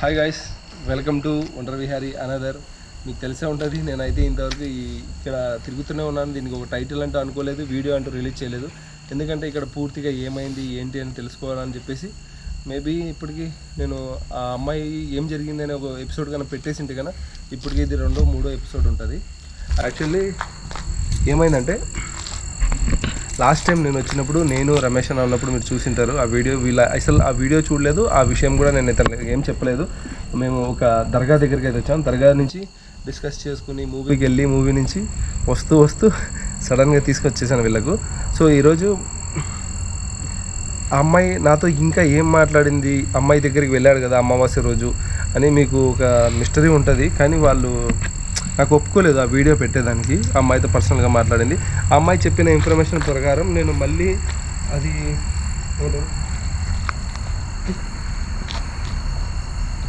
Hi guys, welcome to Wonder Vihari another మీకు తెలిసే ఉంటుంది. నేనైతే ఇంతవరకు ఇక్కడ తిరుగుతూనే ఉన్నాను. దీనికి ఒక టైటిల్ అంటూ అనుకోలేదు వీడియో అంటూ రిలీజ్ చేయలేదు. ఎందుకంటే ఇక్కడ పూర్తిగా ఏమైంది ఏంటి అని తెలుసుకోవాలని చెప్పేసి మేబీ ఇప్పటికి నేను ఆ అమ్మాయి ఏం జరిగింది అనే ఒక ఎపిసోడ్ కన్నా పెట్టేసింటే కన్నా ఇప్పటికి ఇది రెండో మూడో ఎపిసోడ్ ఉంటుంది. యాక్చువల్లీ ఏమైందంటే లాస్ట్ టైం నేను వచ్చినప్పుడు నేను రమేష్ అన్న ఉన్నప్పుడు మీరు చూసింటారు ఆ వీడియో వీళ్ళ అసలు ఆ వీడియో చూడలేదు ఆ విషయం కూడా నేను ఇతను ఏం చెప్పలేదు. మేము ఒక దర్గా దగ్గరికి అయితే వచ్చాం. దర్గా నుంచి డిస్కస్ చేసుకుని మూవీకి వెళ్ళి మూవీ నుంచి వస్తూ వస్తూ సడన్గా తీసుకొచ్చేసాను వీళ్ళకు. సో ఈరోజు ఆ అమ్మాయి నాతో ఇంకా ఏం మాట్లాడింది? అమ్మాయి దగ్గరికి వెళ్ళాడు కదా అమావాస్య రోజు అని మీకు ఒక మిస్టరీ ఉంటుంది. కానీ వాళ్ళు నాకు ఒప్పుకోలేదు ఆ వీడియో పెట్టేదానికి. ఆ అమ్మాయితో పర్సనల్గా మాట్లాడింది. ఆ అమ్మాయి చెప్పిన ఇన్ఫర్మేషన్ ప్రకారం నేను మళ్ళీ అది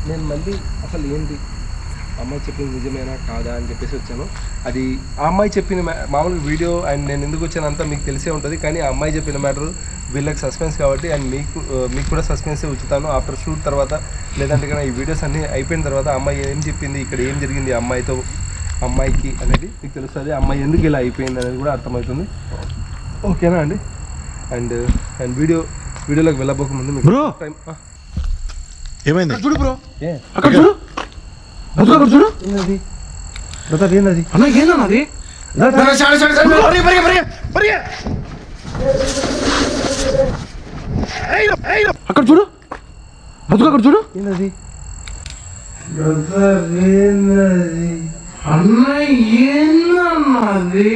నేను మళ్ళీ అసలు ఏంటి ఆ అమ్మాయి చెప్పింది నిజమేనా కాదా అని చెప్పేసి వచ్చాను. అది ఆ అమ్మాయి చెప్పిన మామూలుగా వీడియో అండ్ నేను ఎందుకు వచ్చానంతా మీకు తెలిసే ఉంటుంది కానీ ఆ అమ్మాయి చెప్పిన మ్యాటర్ వీళ్ళకి సస్పెన్స్ కాబట్టి అండ్ మీకు మీకు కూడా సస్పెన్సే ఉంచుతాను. ఆఫ్టర్ షూట్ తర్వాత లేదంటే కన్నా ఈ వీడియోస్ అన్నీ అయిపోయిన తర్వాత అమ్మాయి ఏం చెప్పింది ఇక్కడ ఏం జరిగింది అమ్మాయితో అమ్మాయికి అనేది మీకు తెలుస్తుంది. అమ్మాయి ఎందుకు ఇలా అయిపోయింది అనేది కూడా అర్థమవుతుంది. ఓకేనా అండి? అండ్ అండ్ వీడియో వీడియోలోకి వెళ్ళబోక ముందు మీకు. టైం ఏమైంది? చూడు బ్రో. అక్కడ చూడు. అదిగో అక్కడ చూడు. ఏంటది బ్రదర్ ఏంటది అన్న ఏందన్న అది? అక్కడ చూడు. అదిగో అక్కడ చూడు. ఏంటది అన్న ఏందన్నది?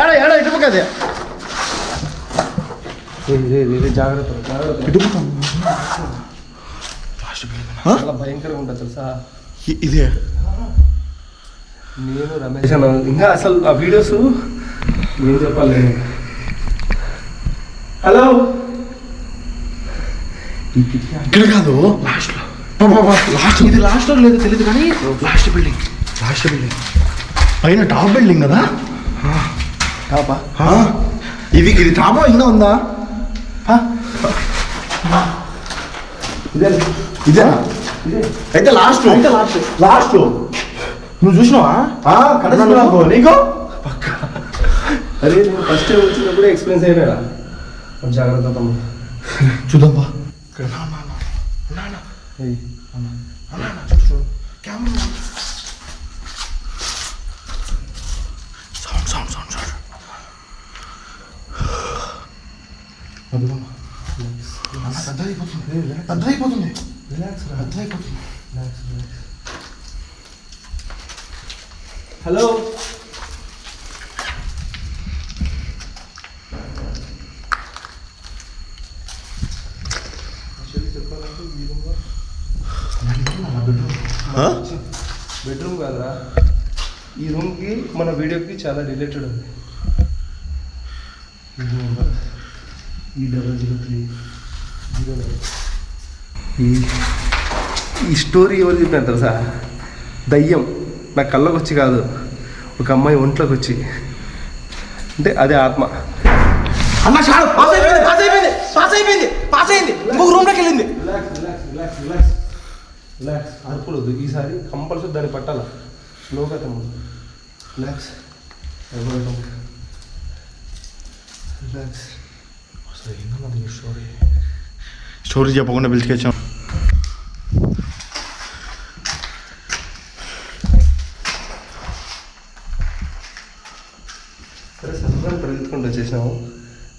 ఏడ ఏడ ఇటు పక్కది జాగ్రత్త జాగ్రత్త. చాలా భయంకరంగా ఉంటుంది తెలుసా? ఇదే. నేను రమేష్ అన్న ఇంకా అసలు ఆ వీడియోస్ ఏం చెప్పాలి? హలో ఇక్కడ కాదు. లాస్ట్లో. లాస్ట్ ఇది లాస్ట్ లేదో తెలియదు కానీ లాస్ట్ బిల్డింగ్ లాస్ట్ బిల్డింగ్ పైన టాప్ బిల్డింగ్ కదా? టాపా ఇది ఇది టాపా ఇంకా ఉందా? ఇదే. ఇదే. అయితే లాస్ట్ అయితే లాస్ట్ లాస్ట్ నువ్వు చూసినావా? కనీసం నీకు? అరే నేను ఫస్ట్ టైం వచ్చినప్పుడే ఎక్స్పీరియన్స్ అయినా జాగ్రత్త చూద్దాం ఇక్కడ. నా, నా, నా. నా, నా. ఏయ్, నా, నా, నా, చూడు, చూడు. Camera sound sound sound sound పెద్దదైపోతుంది పెద్దదైపోతుంది రిలాక్స్ పెద్దదైపోతుంది రిలాక్స్ రిలాక్స్ హలో బెడ్రూమ్ కాదురా. ఈ రూమ్కి మన వీడియోకి చాలా రిలేటెడ్ ఉంది ఈ నెంబర్ ఈ double zero three zero nine ఈ ఈ స్టోరీ ఎవరు చెప్పినారు తెలుసా? దయ్యం. నా కళ్ళకు వచ్చి కాదు. ఒక అమ్మాయి ఒంట్లోకి వచ్చి అంటే అదే ఆత్మ. అన్న పాస్ అయిపోయింది పాస్ అయిపోయింది పాస్ అయిపోయింది పాస్ అయింది. ఇంకొక రూమ్లోకి వెళ్ళింది. Relax relax relax relax relax అరుపులొద్దు ఈసారి కంపల్సరీ దాన్ని పట్టాల. స్లోగా తమ్ముడు రిలాక్స్ రిలాక్స్ స్టోరీ స్టోరీ చెప్పకుండా పిలిచుకొచ్చాం సరే సరదా పరిగెత్తుకుంటూ వచ్చేసినాము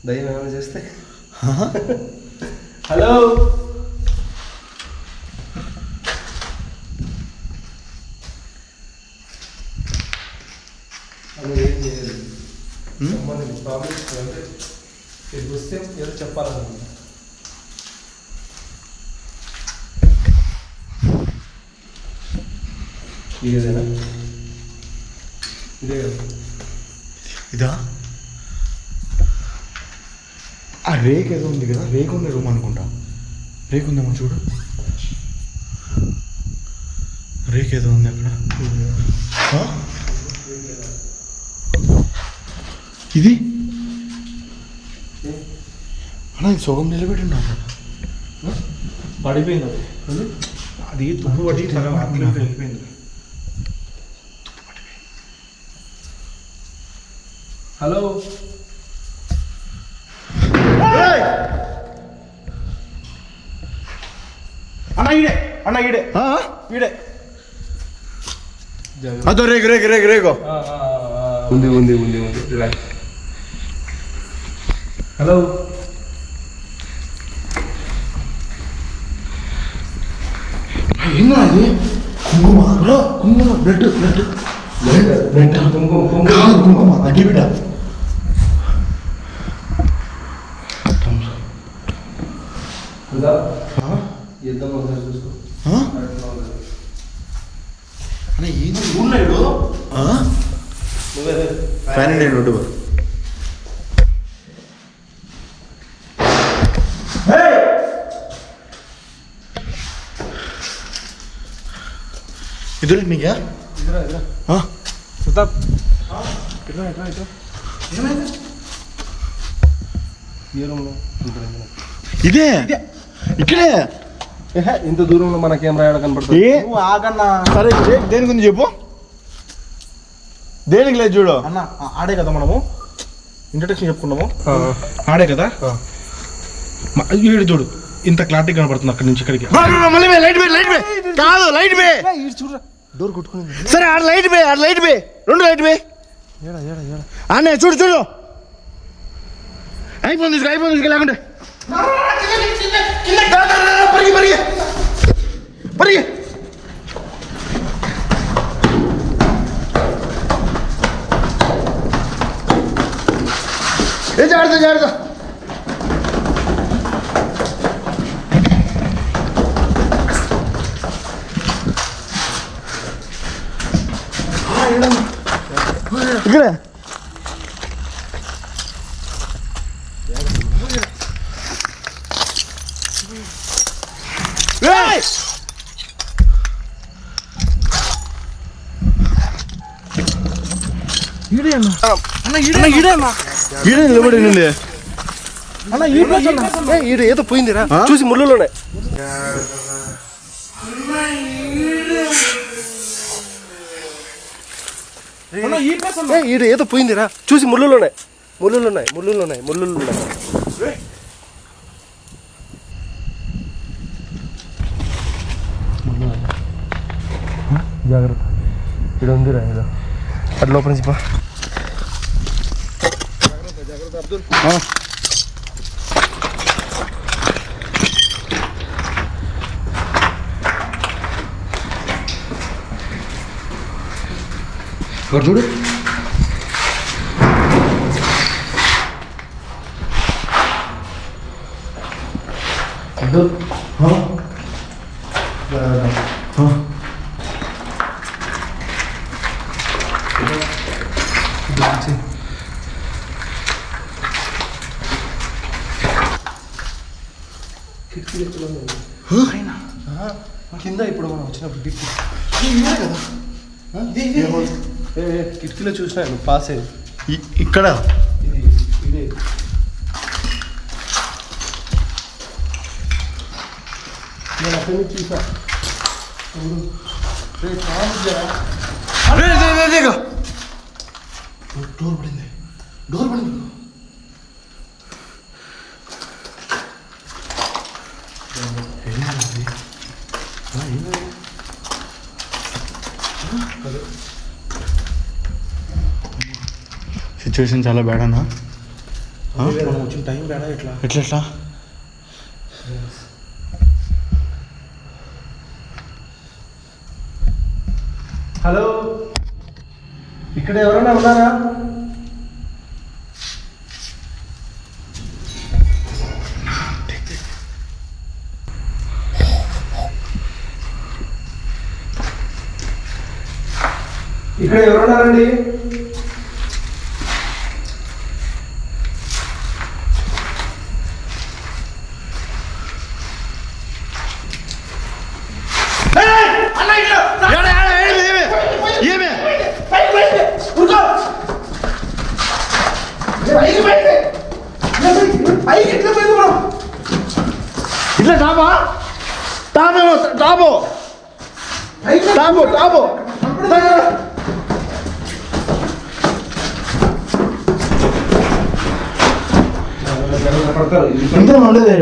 దయ్యం ఏమైనా చేస్తే హలో అని ఏం చేయలేదు ఇక్కడికి వస్తే ఏదో చెప్పాలనుకుంటున్నా. ఇదేనా? ఇదే ఇదా? ఆ రేక్ ఏదో ఉంది కదా రేక్ ఉంది రూమ్ అనుకుంటా. రేక్ ఉందేమో చూడు. బ్రేక్ ఏదో ఉంది అక్కడ? ఇది? అన్నా ఇది సగం నిలబెట్టిండు అన్న పడిపోయింది అది అది తుప్పు పట్టి సగం అట్లకి వెళ్ళిపోయింది హలో అన్న ఈడే అన్న ఈడే ఈడే అదో రేగు రేగు రేగు రేగు ఉంది ఉంది ఉంది ఉంది రిలాక్స్ హలో ఏందా? ఇది కుంకుమ కుంకుమ బ్లడ్ బ్లడ్. Blood blood. కాదు కుంకుమ అగ్గిబిడ్డ ఏంది? ఉన్నాడు ఫ్యాన్ ఇదిరా ఆ? ప్రతాప్ ఇదే? ఇక్కడే? ఇంత దూరంలో మన కెమెరా ఎక్కడ కనపడుతుంది? నువ్వు ఆగన్నా. సరే దేనికి ఉంది చెప్పు? దేనికి లేదు చూడు. అన్న ఆడే కదా మనము? ఇంట్రడక్షన్ చెప్పుకున్నాము ఆ, ఆడే కదా? ఈడు చూడు. ఇంత క్లారిటీ కనపడుతుంది అక్కడి నుంచి ఇక్కడికి. లైట్ బే లైట్ బే. కాదు లైట్ బే. చూడరా డోర్ కొట్టుకుని సరే ఆడ లైట్ బే ఆడ లైట్ బే. రెండు లైట్ బే. ఏడా ఏడా ఏడా? అనే చూడు చూడు. అయిపోయింది ఇసుక, అయిపోయింది ఇసుక లేకుంటే. పరిగి పరిగి పరిగి. ఏ జాగ్రత్త జాగ్రత్త. ఇక్కడ ఏయ్! ఈడే అన్న అన్న ఈడే అన్న, ఈడే అన్న. ఈడే నిలబడి నుండి అన్న ఈడే అన్న ఏ, ఈడ ఏదో పోయిందిరా చూసి ముళ్ళులోనే అన్న ఈ ప్లేస్ అన్న ఏ, ఈడ ఏదో పోయిందిరా. చూసి ముళ్ళులోనే ముళ్ళులున్నాయి ముళ్ళులున్నాయి ముళ్ళులున్నాయి. జాగ్రత్త. ఇక్కడ ఉందిరా ఏదో అటు లోపల నుంచి పా ఇక్కడ చూడు అబ్దుల్ కింద ఇప్పుడు మనం వచ్చినప్పుడు కిటికీ ఏ, ఏ, కిటికీలో చూసినా నువ్వు పాస్ అయ్యింది ఇ- ఇక్కడ ఇది ఇదే నేను అక్కడి నుంచి చూసా చూడు. రే, పాస్ చేయరా? రే, రే, రే, రే, ఇగో. డోర్ పడింది డోర్ పడింది సిచ్యువేషన్ చాలా బ్యాడ్ అన్నా? వచ్చిన టైం ఇట్లా ఎట్లా? ఎట్లా హలో ఇక్కడ ఎవరైనా ఉన్నారా? ఇక్కడ ఎవరున్నారండి ఏడే అయ్యి ఎట్లా పోయింది బ్రో ఇట్లా టాపా టాపేమో టాపు టాపు టాపు ఇంత ఉండేది?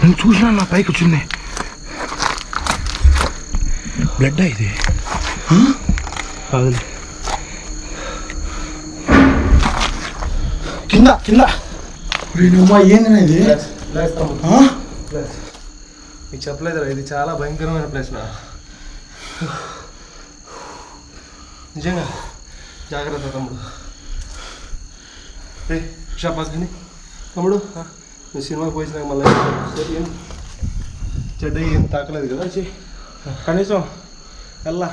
నేను చూసినా నా పైకి వచ్చింది. బ్లడ్ ఇది? కింద కింద. అమ్మా ఏంది ఇది? నీకు చెప్పలేదురా ఇది చాలా భయంకరమైన ప్లేస్ నా నిజంగా జాగ్రత్త తమ్ముడు. రే షాపాస్ కానీ తమ్ముడు నువ్వు సినిమాకి పోయినాక మళ్ళీ ఏం చెడ్డ ఏం తాకలేదు కదా? కనీసం వెళ్ళా.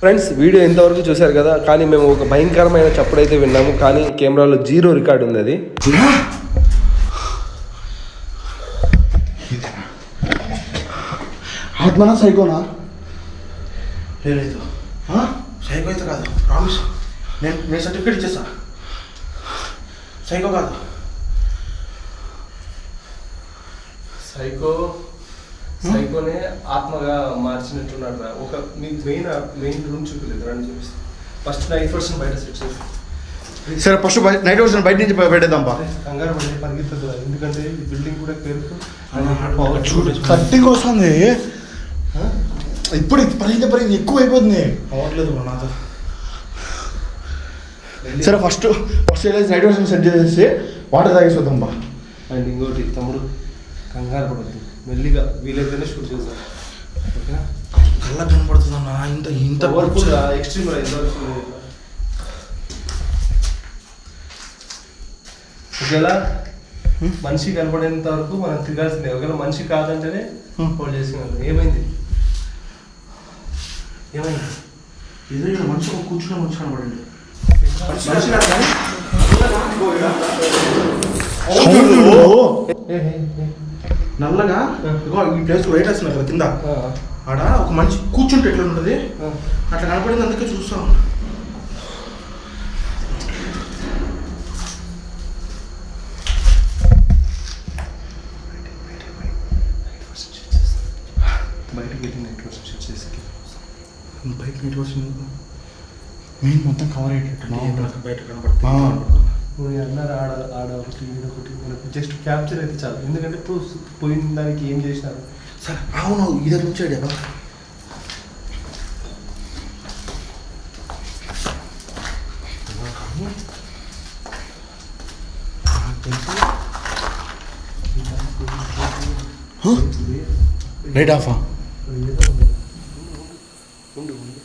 ఫ్రెండ్స్ వీడియో ఎంతవరకు చూశారు కదా కానీ మేము ఒక భయంకరమైన చప్పుడైతే విన్నాము కానీ కెమెరాలో జీరో రికార్డ్ ఉంది అది ఆత్మనా సైకోనా? లేదు? సైకో అయితే కాదు ప్రామిస్. నేను నేను సర్టిఫికేట్ ఇచ్చేస్తా. సైకో కాదు. సైకో సైకోనే ఆత్మగా మార్చినట్టున్నాడు రా. ఒక మీకు మెయిన్ మెయిన్ రూమ్ చూపలేదు రండి చూపిస్తాను ఫస్ట్ నైట్ పర్సన్ బయట సెట్ చేసి. సరే ఫస్ట్ నైట్ వర్షన్ బయట నుంచి పెట్టేద్దాం బా. కంగారు పడి పరిగెత్తదు ఎందుకంటే ఈ బిల్డింగ్ కూడా పేరుకు చూడు థర్టీకి వస్తుంది ఇప్పుడు పరిగెత్తే పరిగెత్తి ఎక్కువ అయిపోతుంది. అవ్వట్లేదు నాతో సరే ఫస్ట్ ఫస్ట్ వెళ్ళేసి నైట్ వర్షన్ సెట్ చేసేసి వాటర్ తాగేసి వద్దాం బా. అండ్ ఇంకోటి తమ్ముడు. కంగారు పడద్దు. మెల్లిగా వీలైతేనే షూట్ చేద్దాం ఓకేనా? కళ్ళ కనపడుతుందన్నా ఇంత ఇంత పవర్ఫుల్ ఎక్స్ట్రీమ్. ఒకవేళ మనిషి కనపడేంత వరకు మనం తిరగాల్సిందే. ఒకవేళ మనిషి కాదంటేనే. వాళ్ళు చేసుకున్నారు ఏమైంది? ఏమైంది? ఏదో ఇక్కడ మనిషి ఒక కూర్చున్న మనిషి కనపడండి. మనిషి కాదు కానీ ఏ, ఏ, ఏ. నల్లగా ఈ ప్లేస్ లైట్ వస్తున్నారు కదా కింద. ఆడ ఒక మనిషి కూర్చుంటే ఎట్లా ఉంటుంది. అట్లా కనపడింది అందుకే చూస్తాం బయటికి వెళ్ళి నైట్ వర్షం షూట్ బయట నీటి వర్షం మెయిన్ మొత్తం కవర్ అయ్యేటట్టు బయట కనపడుతుంది. నువ్వు అన్నారు ఆడ ఆడ ఒకటి ఈడ ఒకటి మనకు జస్ట్ క్యాప్చర్ అయితే చాలు. ఎందుకంటే ఇప్పుడు పోయిన దానికి ఏం చేసినారు? సరే అవును ఇదే నుంచి ఐడియా బా. రైట్ ఆఫా ఉండు ఉండు.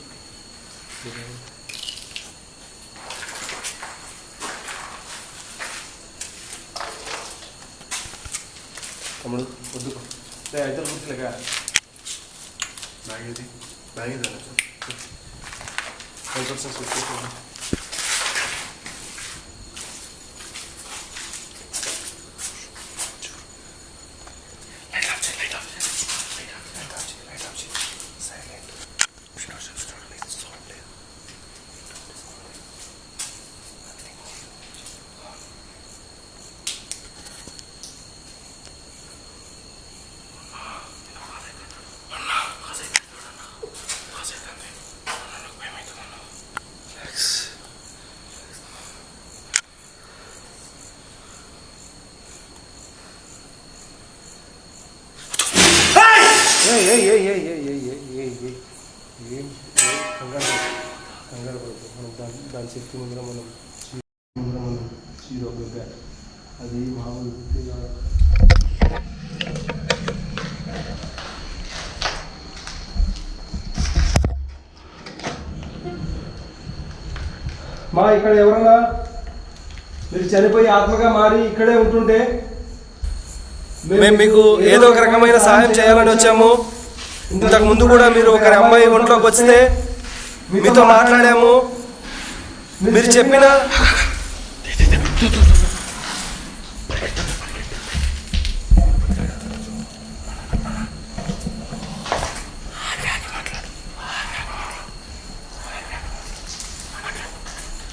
తమ్ముడు వద్దు. అయితే గుర్తులేక బ్యాగ్ ఇది బ్యాగ్ ఇది శక్తి ముందర మనం ముందర మనం చీరో అది మామూలు. మా ఇక్కడ ఎవరన్నా మీరు చనిపోయి ఆత్మగా మారి ఇక్కడే ఉంటుంటే మేము మీకు ఏదో ఒక రకమైన సహాయం చేయాలని వచ్చాము. ఇంతకు ముందు కూడా మీరు ఒకరి అమ్మాయి ఒంట్లోకి వస్తే మీతో మాట్లాడాము. మీరు చెప్పిన?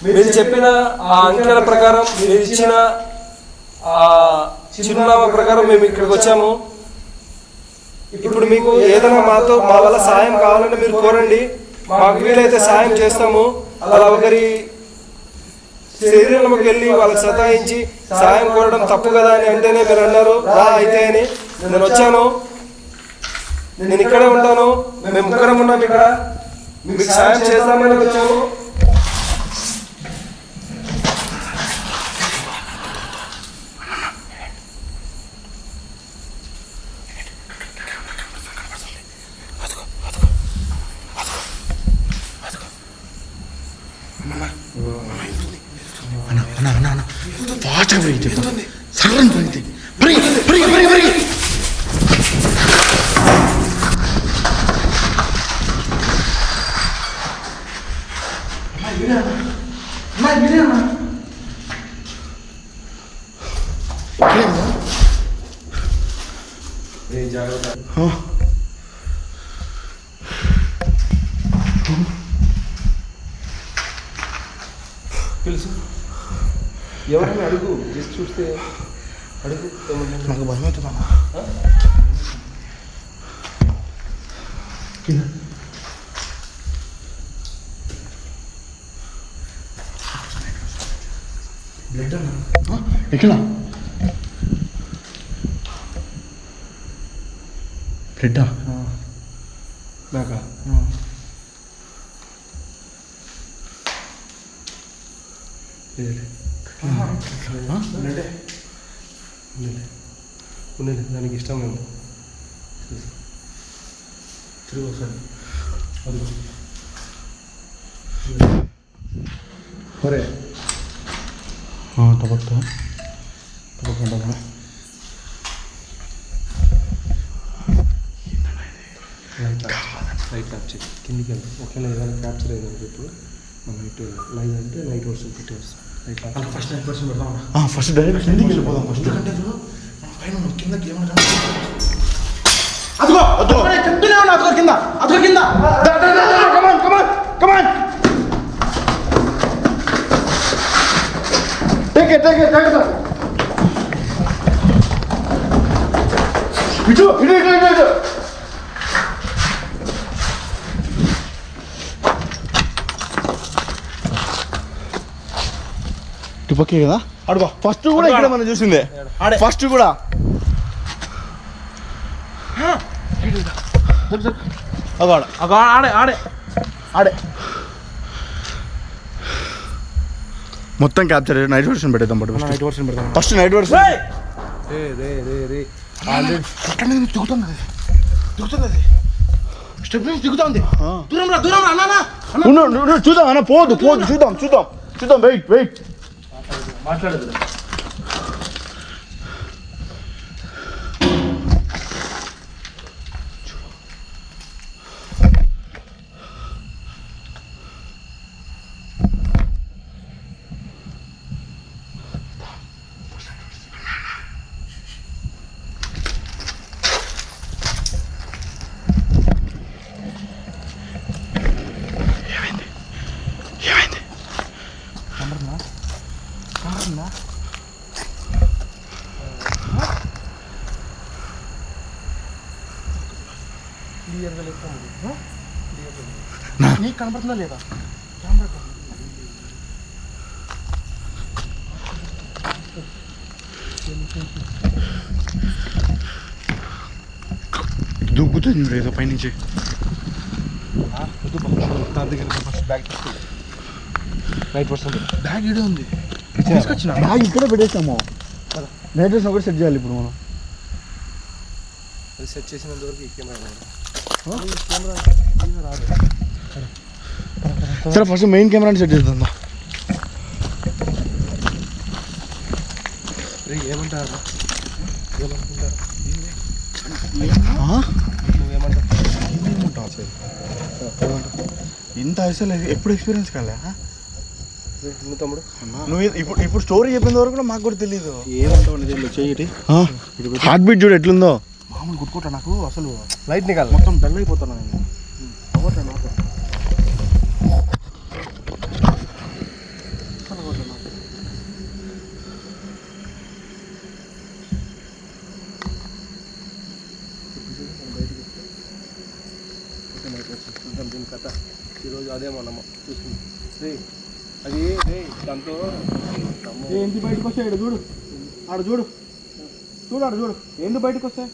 మీరు చెప్పిన ఆ అంకెల ప్రకారం మీరు ఇచ్చిన ఆ చిరునామా ప్రకారం మేము ఇక్కడికి వచ్చాము. ఇప్పుడు మీకు ఏదైనా మాతో మా వల్ల సాయం కావాలంటే మీరు కోరండి. మాకు వీలైతే సాయం చేస్తాము. అలా ఒకరి శరీరంలోకి వెళ్ళి వాళ్ళకి సతాయించి సాయం కోరడం తప్పు కదా అని అంటేనే మీరు అన్నారు. రా అయితే అని. నేను వచ్చాను. నేను ఇక్కడే ఉంటాను. మేము ముగ్గురం ఉన్నాం ఇక్కడ. మీకు సాయం చేద్దామని వచ్చాము అన్న అన్న అన్న అన్న ఫాస్ట్గా బ్రేక్ చెప్తా సర్రని పరిగెత్తి పరిగె పరిగె పరిగె పరిగె జాగ్రత్త తెలుసు ఎవరైనా అడుగు జస్ట్ చూస్తే అడుగు ఏమన్నా నాకు భయం అవుతుందమ్మా బ్లడ్ అన్న ఎక్కడ ಡೆಡಾ ಹ ಆ ಬಾಗಾ ಹ ಏ ರೆ ಕಣ್ಣು ನೋಡೋಣ ಡೆ ಉನಿ ಡೆ ಉನಿ ನನಗೆ ಇಷ್ಟ ಮೇಂದು ತಿರು ಹೋಗಲಿ ಅದಿ. ಹೋಗಲಿ ಓರೆ ಹ ತಬತ್ತಾ లైట్ క్యాప్చర్ కిందికి వెళ్తాం ఒకవేళ ఏదైనా క్యాప్చర్ అయిందని ఇప్పుడు మనం ఇటు లైవ్ అంటే నైట్ వర్షన్ పెట్టి వస్తాం లైట్ ఫస్ట్ నైన్ పర్సెంట్ పెడదాం ఫస్ట్ డైరెక్ట్ కిందికి వెళ్ళిపోదాం ఫస్ట్ మన పైన కిందకి ఏమన్నా అదిగో అదిగో చెప్తూనే ఉన్నా అదిగో కింద అదిగో కింద. Come on come on come on take it take it take it ఇటు ఇటు ఇటు ఇటు ఇటుపక్కే కదా? అడుగో ఫస్ట్ కూడా ఇక్కడ మనం చూసిందే. ఆడే. ఫస్ట్ కూడా. ఆడ. ఆడే ఆడే. ఆడే. మొత్తం క్యాప్చర్ నైట్ వర్షన్ పెట్టేద్దాం బట్ నైట్ వర్షన్ పెడదాం. ఫస్ట్ నైట్ వర్షన్ దిగుతున్నది. దిగుతున్నది. స్టెప్ నుంచి దిగుతుంది. దూరం రా దూరం రా అన్నా చూద్దాం అన్న పోదు పోదు చూద్దాం చూద్దాం. చూద్దాం వెయిట్ వెయిట్ మాట్లాడదు నీకు కనపడుతుందా లేదా? దూకుతుంది చూడు ఏదో పైనుంచి. నైట్ వర్షన్ బ్యాగ్ ఇడే ఉంది. తీసుకొచ్చిన? బ్యాగ్ ఇక్కడ పెట్టేసాము. నైట్ వర్షన్ ఒకటి సెట్ చేయాలి ఇప్పుడు మనం. అది సెట్ చేసినంత వరకు ఈ కెమెరా సరే ఫస్ట్ మెయిన్ కెమెరాని సెట్ చేద్దాం ఏమంటారు ఏమనుకుంటారు? ఇంత అసలు ఎప్పుడు ఎక్స్పీరియన్స్ కాలే తమ్ముడు. నువ్వు ఇప్పుడు ఇప్పుడు స్టోరీ చెప్పిన వరకు కూడా మాకు కూడా తెలియదు ఏమంటావు చెయ్యి హార్ట్ బీట్ చూడు ఎట్లుందో. మామూలు గుట్టుకుంటా నాకు అసలు లైట్ నికాల. మొత్తం డల్ అయిపోతాను నేను. అవ్వట్లే నాకు. దీని కథ ఈరోజు అదే మనం చూస్తుంది రే అది రే దాంతో ఏంటి బయటకు వస్తాయి చూడు. ఆడ చూడు. చూడు ఆడ చూడు. ఏంటి బయటకు వస్తాయి